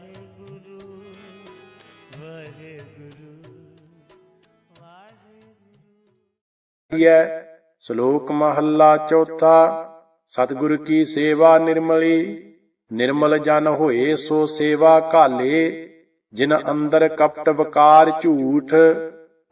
ਵਾਹਿਗੁਰੂ ਵਾਹਿਗੁਰੂ ਵਾਹਿਗੁਰੂ। ਸ਼ਲੋਕ ਮਹੱਲਾ ਚੌਥਾ, ਸਤਿਗੁਰ ਕੀ ਸੇਵਾ ਨਿਰਮਲੀ, ਨਿਰਮਲ ਜਨ ਹੋਏ ਸੋ ਸੇਵਾ ਕਾਲੇ ਜਿਨ ਅੰਦਰ ਕਪਟ ਵਕਾਰ ਝੂਠ,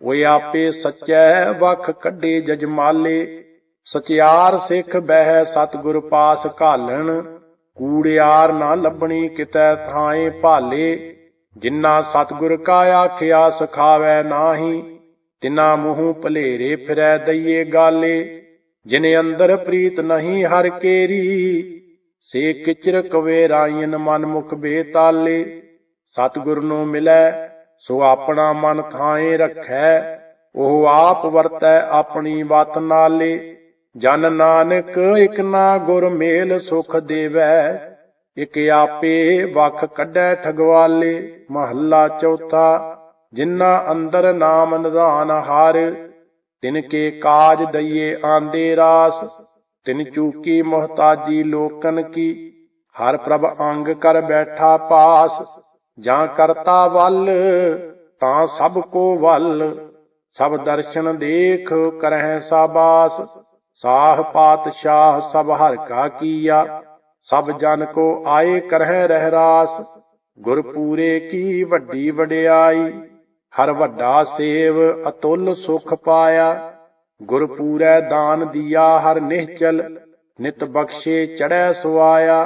ਓਏ ਆਪੇ ਸੱਚੈ ਵਖ ਕੱਢੇ ਜਜਮਾਲੇ, ਸਚਿਆਰ ਸਿੱਖ ਬਹਿ ਸਤਿਗੁਰ ਪਾਸ ਘਾਲਣ ਕੂੜਿਆਰ ਨਾ ਲੱਭਣੀ ਕਿਤੈ ਥਾਏ ਭਾਲੇ। ਜਿਨ੍ਹਾਂ ਸਤਿਗੁਰ ਕਾ ਆਖਿਆ ਸਖਾਵੈ ਨਾਹੀ, ਤਿਨਾ ਮੂੰਹ ਭਲੇਰੇ ਫਿਰੈ ਦਈਏ ਗਾਲੇ। ਜਿਨੇ ਅੰਦਰ ਪ੍ਰੀਤ ਨਹੀਂ ਹਰ ਕੇਰੀ, ਸੇ ਕਿਚਰ ਕਵੇ ਰਾਇਨ ਮਨ ਮੁਖ ਬੇਤਾਲੇ। ਸਤਿਗੁਰ ਨੂੰ ਮਿਲੈ, ਸੋ ਆਪਣਾ ਮਨ ਥਾਏ ਰੱਖੈ, ਉਹ ਆਪ ਵਰਤੈ ਆਪਣੀ ਵਤ ਨਾਲੇ। ਜਨ ਨਾਨਕ ਇਕ ਨਾ ਗੁਰ ਮੇਲ ਸੁਖ ਦੇਵੈ, ਇਕ ਆਪੇ ਵਖ ਕੱਢੈ ਠਗਵਾਲੇ, ਮਹੱਲਾ ਚੌਥਾ, ਜਿਨ੍ਹਾਂ ਅੰਦਰ ਨਾਮ ਨਿਧਾਨ ਹਰ, ਤਿਨ ਕੇ ਕਾਜ ਦਈਏ ਆਂਦੇ ਰਾਸ, ਤਿਨ ਚੂਕੀ ਮੁਹਤਾਜੀ ਲੋਕਨ ਕੀ, ਹਰ ਪ੍ਰਭ ਅੰਗ ਕਰ ਬੈਠਾ ਪਾਸ, ਜਾਂ ਕਰਤਾ ਵੱਲ, ਤਾਂ ਸਭ ਕੋ ਵੱਲ, ਸਭ ਦਰਸ਼ਨ ਦੇਖ ਕਰਹਿ ਸਾਬਾਸ। ਸਾਹ ਪਾਤਸ਼ਾਹ ਸਭ ਹਰ ਕਾ ਕੀਆ, ਸਭ ਜਨ ਕੋ ਆਏ ਕਰਹਿ ਰਹਿ ਰਾਸ ਗੁਰ ਪੂਰੇ ਕੀ ਵੱਡੀ ਵਡਿਆਈ, ਹਰ ਵੱਡਾ ਸੇਵ ਅਤੁੱਲ ਸੁਖ ਪਾਇਆ ਗੁਰ ਪੂਰੈ ਦਾਨ ਦੀਆ ਹਰ ਨਿਹਚਲ, ਨਿਤ ਬਖਸ਼ੇ ਚੜੈ ਸੁਆਇਆ,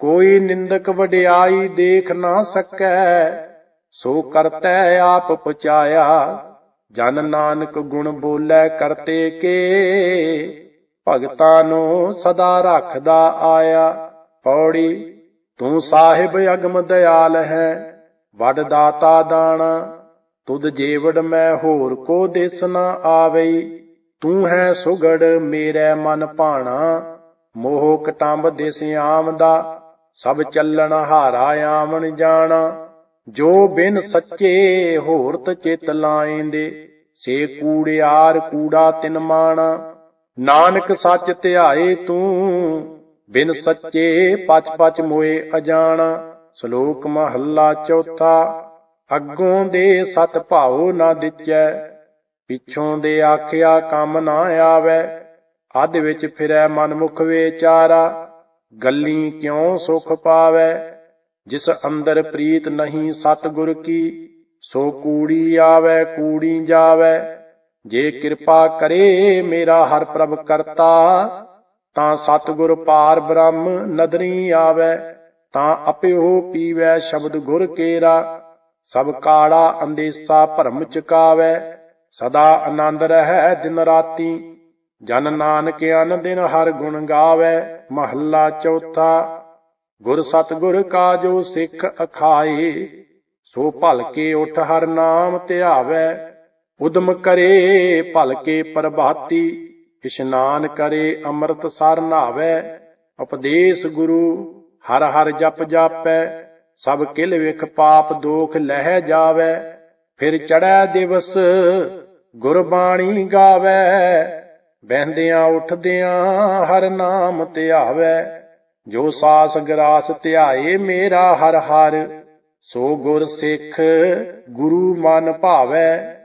ਕੋਈ ਨਿੰਦਕ ਵਡਿਆਈ ਦੇਖ ਨਾ ਸਕੈ, ਸੋ ਕਰਤੈ ਆਪ ਪਚਾਇਆ ਜਨ ਨਾਨਕ ਗੁਣ ਬੋਲੇ ਕਰਤੇ ਕੇ, ਭਗਤਾਂ ਨੂੰ ਸਦਾ ਰੱਖਦਾ ਆਇਆ। ਪੌੜੀ, ਤੂੰ ਸਾਹਿਬ ਅਗਮ ਦਿਆਲ ਹੈ, ਵੱਡ ਦਾਤਾ ਦਾਣਾ, ਤੁਧ ਜੀਵੜ ਮੈਂ ਹੋਰ ਕੋ ਦਿਸ ਆਵਈ। ਤੂੰ ਹੈ ਸੁਗੜ, ਮੇਰੇ ਮਨ ਭਾਣਾ, ਮੋਹ ਕਟੰਬ ਦਿਸ ਆਮਦਾ ਸਭ ਚੱਲਣ ਹਾਰਾ ਆਵਣ ਜਾਣਾ, ਜੋ ਬਿਨ ਸੱਚੇ ਹੋਰਤ ਚਿਤ ਲਾਏਂਦੇ ਸੇ ਕੂੜਿਆਰ ਕੂੜਾ ਤਿਨ ਮਾਣਾ। ਨਾਨਕ ਸੱਚ ਧਿਆਏ ਤੂੰ, ਬਿਨ ਸੱਚੇ ਪਚ ਪਚ ਮੋਏ ਅਜਾਣਾ। ਸ਼ਲੋਕ ਮਹੱਲਾ ਚੌਥਾ, ਅੱਗੋਂ ਦੇ ਸਤ ਭਾਉ ਨਾ ਦਿੱਚੈ, ਪਿੱਛੋਂ ਦੇ ਆਖਿਆ ਕੰਮ ਨਾ ਆਵੇ। ਅੱਧ ਵਿੱਚ ਫਿਰੈ ਮਨਮੁਖ ਵਿਚਾਰਾ, ਗੱਲੀ ਕਿਉਂ ਸੁਖ ਪਾਵੇ? ਜਿਸ ਅੰਦਰ ਪ੍ਰੀਤ ਨਹੀਂ ਸਤਿਗੁਰ ਕੀ ਸੋ ਕੂੜੀ ਆਵੇ, ਕੂੜੀ ਜਾਵੇ। ਜੇ ਕਿਰਪਾ ਕਰੇ ਮੇਰਾ ਹਰ ਪ੍ਰਭ ਕਰਤਾ, ਤਾਂ ਸਤਿਗੁਰ ਪਾਰ ਬ੍ਰਹਮ ਨਦਰੀ ਆਵੇ, ਤਾਂ ਅਪਿਓ ਪੀਵੈ ਸ਼ਬਦ ਗੁਰ ਕੇਰਾ। ਸਭ ਕਾਲਾ ਅੰਦੇਸਾ ਭਰਮ ਚੁਕਾਵੇ, ਸਦਾ ਆਨੰਦ ਰਹੈ ਦਿਨ ਰਾਤੀ। ਜਨ ਨਾਨਕ ਅਨ ਦਿਨ ਹਰ ਗੁਣ ਗਾਵੇ, ਮਹੱਲਾ ਚੌਥਾ। ਗੁਰ ਸਤਿਗੁਰ ਕਾ ਜੋ ਸਿੱਖ ਅਖਾਏ ਸੋ ਭਲਕੇ ਉਠ ਹਰ ਨਾਮ ਧਿਆਵੇ। ਉਦਮ ਕਰੇ ਭਲਕੇ ਪ੍ਰਭਾਤੀ। ਇਸ਼ਨਾਨ ਕਰੇ ਅੰਮ੍ਰਿਤ ਸਰ ਨਾਵੇ। ਉਪਦੇਸ਼ ਗੁਰੂ ਹਰ ਹਰ ਜਪ ਜਾਪੈ। ਸਭ ਕਿਲ ਵਿਖ ਪਾਪ ਦੋਖ ਲਹਿ ਜਾਵੇ। ਫਿਰ ਚੜੈ ਦਿਵਸ ਗੁਰਬਾਣੀ ਗਾਵੇ। ਬਹਿੰਦਿਆਂ ਉਠਦਿਆਂ ਹਰ ਨਾਮ ਧਿਆਵੇ। ਜੋ ਸਾਸ ਗਰਾਸ ਧਿਆਏ ਮੇਰਾ ਹਰ ਹਰ। ਸੋ ਗੁਰ ਸਿੱਖ ਗੁਰੂ ਮਨ ਭਾਵੈ,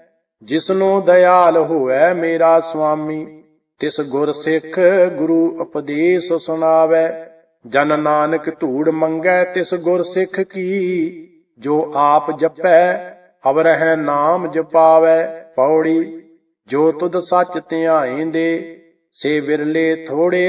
ਜਿਸਨੂੰ ਦਇਆਲ ਹੋਵੇ ਮੇਰਾ ਸੁਆਮੀ, ਤਿਸ ਗੁਰ ਸਿੱਖ ਗੁਰੂ ਉਪਦੇਸ਼ ਸੁਣਾਵੇ, ਜਨ ਨਾਨਕ ਧੂੜ ਮੰਗੈ ਤਿਸ ਗੁਰ ਸਿੱਖ ਕੀ, ਜੋ ਆਪ ਜਪੈ, ਅਵਰਹਿ ਨਾਮ ਜਪਾਵੇ, ਪੌੜੀ, ਜੋ ਤੁਧ ਸੱਚ ਧਿਆਏਂਦੇ ਸੇ ਵਿਰਲੇ ਥੋੜੇ,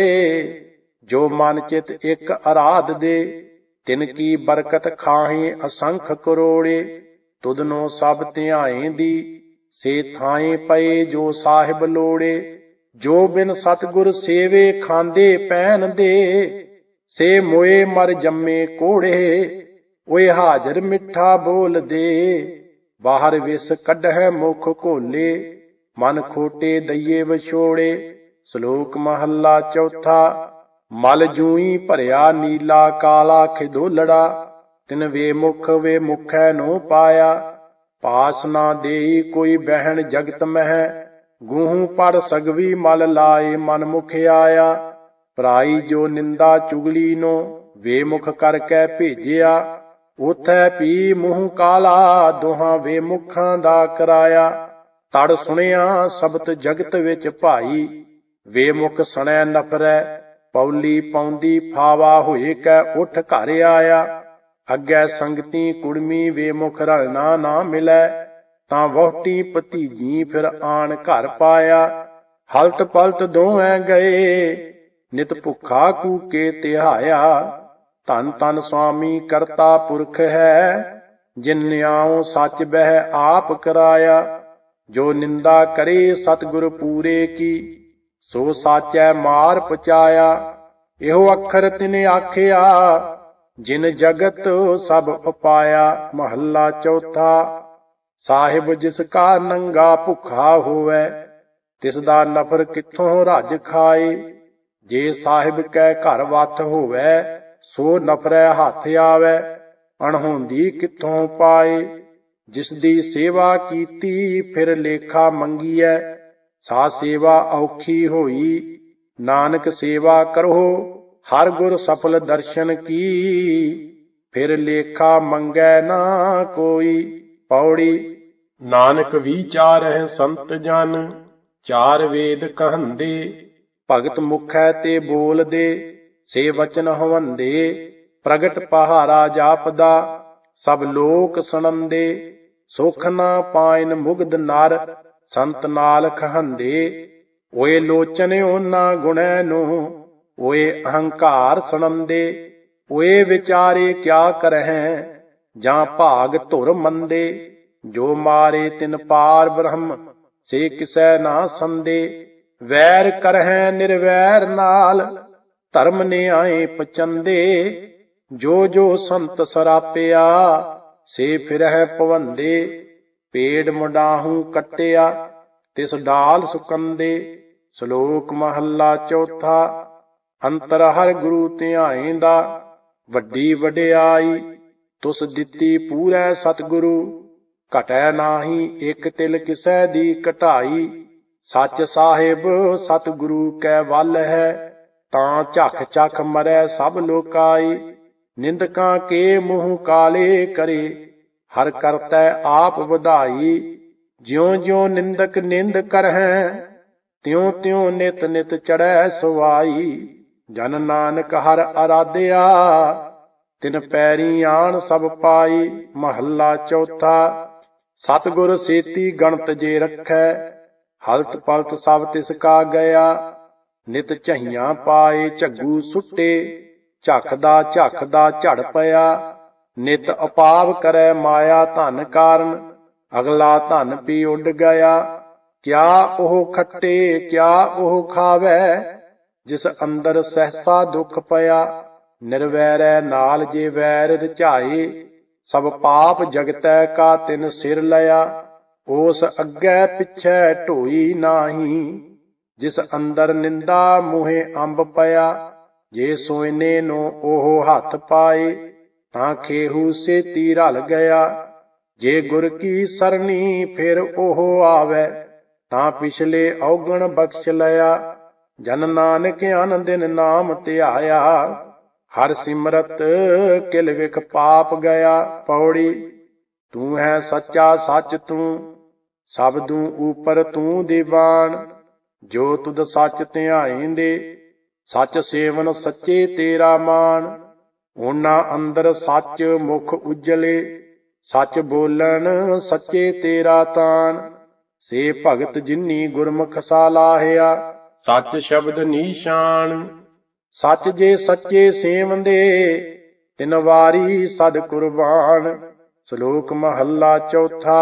ਜੋ ਮਨ ਚਿਤ ਇੱਕ ਅਰਾਧ ਦੇ ਤਿਨ ਕੀ ਬਰਕਤ ਖਾਹੇ ਅਸੰਖ ਕਰੋੜੇ ਤੁਧ ਸਭ ਸਭ ਧਿਆਏਂਦੀ ਸੇ ਥਾਏ ਪਏ ਜੋ ਸਾਹਿਬ ਲੋੜੇ, ਜੋ ਬਿਨ ਸਤਗੁਰ ਸੇਵੇ ਖਾਂਦੇ ਪੈਨ ਦੇ, ਸੇ ਮੋਏ ਮਰ ਜੰਮੇ ਕੋੜੇ, ਓਏ ਹਾਜ਼ਰ ਮਿੱਠਾ ਬੋਲ ਦੇ, ਬਾਹਰ ਵਿਸ ਕੱਢੈ ਮੁਖ ਘੋਲੇ, ਮਨ ਖੋਟੇ ਦਈਏ ਵਿਛੋੜੇ, ਸ਼ਲੋਕ ਮਹੱਲਾ ਚੌਥਾ ਮਲ ਜੂਈ ਭਰਿਆ ਨੀਲਾ ਕਾਲਾ ਖਿਦੋਲੜਾ, ਤਿਨ ਵੇ ਮੁਖ ਵੇ ਮੁਖੈ ਨੂੰ ਪਾਇਆ। ਪਾਸ ਨਾ ਦੇਈ ਕੋਈ ਬਹਿਣ ਜਗਤ ਮਹਿ, ਗੂਹੂ ਪੜ ਸਗਵੀ ਮਲ ਲਾਏ ਮਨ ਮੁਖ ਆਇਆ। ਪਰਾਈ ਜੋ ਨਿੰਦਾ ਚੁਗਲੀ ਨੂੰ ਵੇ ਮੁਖ ਕਰਕੇ ਭੇਜਿਆ, ਉਥੈ ਪੀ ਮੂੰਹ ਕਾਲਾ ਦੋਹਾਂ ਵੇ ਮੁਖਾਂ ਦਾ ਕਰਾਇਆ। ਤੜ ਸੁਣਿਆ ਸਬਤ ਜਗਤ ਵਿੱਚ ਭਾਈ, ਵੇ ਮੁਖ ਸਣੈ ਨਫਰੈ ਪੌਲੀ ਪੌਂਦੀ ਫਾਵਾ ਹੋਏ ਕੈ ਉਠ ਘਰ ਆਇਆ। ਅੱਗੇ ਸੰਗਤੀ ਕੁੜਮੀ ਵੇ ਮੁਖ ਰਲਣਾ ਨਾ ਮਿਲੈ, ਤਾਂ ਵਹੁਟੀ ਭਤੀਜੀ ਫਿਰ ਆਣ ਘਰ ਪਾਇਆ। ਹਲਤ ਪਲਤ ਦੋਵੇਂ ਗਏ, ਨਿਤ ਭੁੱਖਾ ਕੂਕੇ ਤਿਹਾਇਆ। ਧੰਨ ਧੰਨ ਸੁਆਮੀ ਕਰਤਾ ਪੁਰਖ ਹੈ, ਜਿਨ ਨਿਆਉ ਸੱਚ ਬਹਿ ਆਪ ਕਰਾਇਆ। ਜੋ ਨਿੰਦਾ ਕਰੇ ਸਤਿਗੁਰ ਪੂਰੇ ਕੀ ਸੋ ਸਾਚੈ ਮਾਰ ਪਚਾਇਆ, ਇਹੋ ਅੱਖਰ ਤਿਨੇ ਆਖਿਆ, ਜਿਨ ਜਗਤ ਸਭ ਉਪਾਇਆ ਮਹੱਲਾ ਚੌਥਾ, ਸਾਹਿਬ ਜਿਸ ਕਾ ਨੰਗਾ ਭੁੱਖਾ ਹੋਵੇ, ਤਿਸ ਦਾ ਨਫਰ ਕਿੱਥੋਂ ਰੱਜ ਖਾਏ, ਜੇ ਸਾਹਿਬ ਕੈ ਘਰ ਵੱਥ ਹੋਵੇ, ਸੋ ਨਫਰੈ ਹੱਥ ਆਵੇ, ਅਣਹੋਂਦੀ ਕਿੱਥੋਂ ਪਾਏ, ਜਿਸ ਦੀ ਸੇਵਾ ਕੀਤੀ, ਫਿਰ ਲੇਖਾ ਮੰਗੀਐ ਸਾ ਸੇਵਾ ਔਖੀ ਹੋਈ। ਨਾਨਕ ਸੇਵਾ ਕਰੋ, ਹਰ ਗੁਰ ਸਫਲ ਦਰਸ਼ਨ ਕੀ। ਫਿਰ ਲੇਖਾ ਮੰਗੈ ਨਾ ਕੋਈ ਪੌੜੀ। ਨਾਨਕ ਵਿਚਾਰਹਿ ਸੰਤ ਜਨ, ਚਾਰ ਵੇਦ ਕਹੰਦੇ। ਭਗਤ ਮੁਖੈ ਤੇ ਬੋਲਦੇ, ਸੇ ਵਚਨ ਹਵੰਦੇ। ਪ੍ਰਗਟ ਪਹਾਰਾ ਜਾਪਦਾ, ਸਭ ਲੋਕ ਸੁਣੰਦੇ। ਸੁਖ ਨਾ ਪਾਇਨ ਮੁਗਦ ਨਰ ਸੰਤ ਨਾਲ ਖਹੰਦੇ ਓਏ ਲੋਚਨਿਓ ਨਾ ਗੁਣੈ ਨੂੰ, ਓਏ ਅਹੰਕਾਰ ਸੁਣੰਦੇ, ਓਏ ਵਿਚਾਰੇ ਕਿਆ ਕਰਹਿ, ਜਾਂ ਭਾਗ ਧੁਰ ਮੰਦੇ, ਜੋ ਮਾਰੇ ਤਿਨ ਪਾਰ ਬ੍ਰਹਮ, ਸੇ ਕਿਸੈ ਨਾ ਸੰਦੇ, ਵੈਰ ਕਰਹਿ ਨਿਰਵੈਰ ਨਾਲ, ਧਰਮ ਨੇ ਆਏ ਪਚੰਦੇ, ਜੋ ਜੋ ਸੰਤ ਸਰਾਪਿਆ, ਸੇ ਫਿਰਹਿ ਪਵੰਦੇ ਪੇੜ ਮੁਡਾਹੂ ਕਟਿਆ, ਤਿਸ ਡਾਲ ਸੁਕੰਦੇ, ਸ਼ਲੋਕ ਮਹੱਲਾ ਚੌਥਾ, ਅੰਤਰ ਹਰ ਗੁਰੂ ਧਿਆਏਂਦਾ ਵੱਡੀ ਵਡਿਆਈ, ਤੁਸ ਦਿੱਤੀ ਪੂਰੈ ਸਤਿਗੁਰੂ, ਘਟੈ ਨਾਹੀ ਇੱਕ ਤਿਲ ਕਿਸੈ ਦੀ ਘਟਾਈ ਸੱਚ ਸਾਹਿਬ ਸਤਿਗੁਰੂ ਕੈ ਵੱਲ ਹੈ, ਤਾਂ ਝਖ ਝਖ ਮਰੈ ਸਭ ਲੋਕਾਈ, ਨਿੰਦਕਾਂ ਕੇ ਮੂੰਹ ਕਾਲੇ ਕਰੇ। ਹਰ ਕਰਤੈ ਆਪ ਵਧਾਈ ਜਿਉ ਜਿਉ ਨਿੰਦਕ ਨਿੰਦ ਕਰਹਿ ਤਿਉ ਤਿਉ ਨਿਤ ਨਿਤ ਚੜੈ ਸਵਾਈ। ਜਨ ਨਾਨਕ ਹਰ ਅਰਾਧਿਆ, ਤਿਨ ਪੈਰੀ ਆਣ ਸਭ ਪਾਈ, ਮਹੱਲਾ ਚੌਥਾ। ਸਤਿਗੁਰ ਸੇਤੀ ਗਣਤ ਜੇ ਰੱਖੈ, ਹਲਤ ਪਲਤ ਸਭ ਤਿਸ ਕਾ ਗਿਆ। ਨਿਤ ਝਈਆਂ ਪਾਏ ਝੱਗੂ ਸੁੱਟੇ ਝਖਦਾ ਝਖਦਾ ਝੜ ਪਿਆ। ਨਿਤ ਅਪਾਵ ਕਰੈ ਮਾਇਆ ਧਨ ਕਾਰਨ, ਅਗਲਾ ਧਨ ਪੀ ਉੱਡ ਗਿਆ। ਕਿਆ ਉਹ ਖੱਟੇ, ਕਿਆ ਉਹ ਖਾਵੇ, ਜਿਸ ਅੰਦਰ ਸਹਸਾ ਦੁੱਖ ਪਿਆ। ਨਿਰਵੈਰੈ ਨਾਲ ਜੇ ਵੈਰ ਰਚਾਏ ਸਭ ਪਾਪ ਜਗਤੈ ਕਾ ਤਿਨ ਸਿਰ ਲਿਆ। ਉਸ ਅੱਗੇ ਪਿਛੈ ਢੋਈ ਨਾਹੀ, ਜਿਸ ਅੰਦਰ ਨਿੰਦਾ ਮੂਹੇ ਅੰਬ ਪਿਆ। ਜੇ ਸੋਇਨੇ ਨੂੰ ਉਹ ਹੱਥ ਪਾਏ ਤਾਂ ਖੇਹੂ ਸੇਤੀ ਰਲ ਗਿਆ। ਜੇ ਗੁਰ ਕੀ ਸਰਣੀ ਫਿਰ ਉਹ ਆਵੇ। ਤਾਂ ਪਿਛਲੇ ਔਗਣ ਬਖਸ਼ ਲਿਆ। ਜਨ ਨਾਨਕ ਆਨੰਦਿਨ ਨਾਮ ਧਿਆਇਆ। ਹਰ ਸਿਮਰਤ ਕਿਲ ਵਿਖ ਪਾਪ ਗਿਆ ਪੌੜੀ। ਤੂੰ ਹੈ ਸੱਚਾ ਸੱਚ ਤੂੰ, ਸਭ ਤੂੰ ਉਪਰ ਤੂੰ ਦੀਵਾਨ। ਜੋ ਤੁਧ ਸੱਚ ਧਿਆਏਂਦੇ ਸੱਚ ਸੇਵਨ ਸੱਚੇ ਤੇਰਾ ਮਾਨ। ਉਹਨਾਂ ਅੰਦਰ ਸੱਚ ਮੁਖ ਉਜਲੇ, ਸੱਚ ਬੋਲਣ ਸੱਚੇ ਤੇਰਾ ਤਾਨ ਸੇ ਭਗਤ ਜਿਨੀ ਗੁਰਮੁਖ ਸਾਲਾਹਿਆ ਸੱਚ ਸ਼ਬਦ ਨੀਸ਼ਾਨ ਸੱਚ ਜੇ ਸੱਚੇ ਸੇਵੰਦੇ, ਤਿਨ ਵਾਰੀ ਸਦ ਕੁਰਬਾਨ। ਸ਼ਲੋਕ ਮਹੱਲਾ ਚੌਥਾ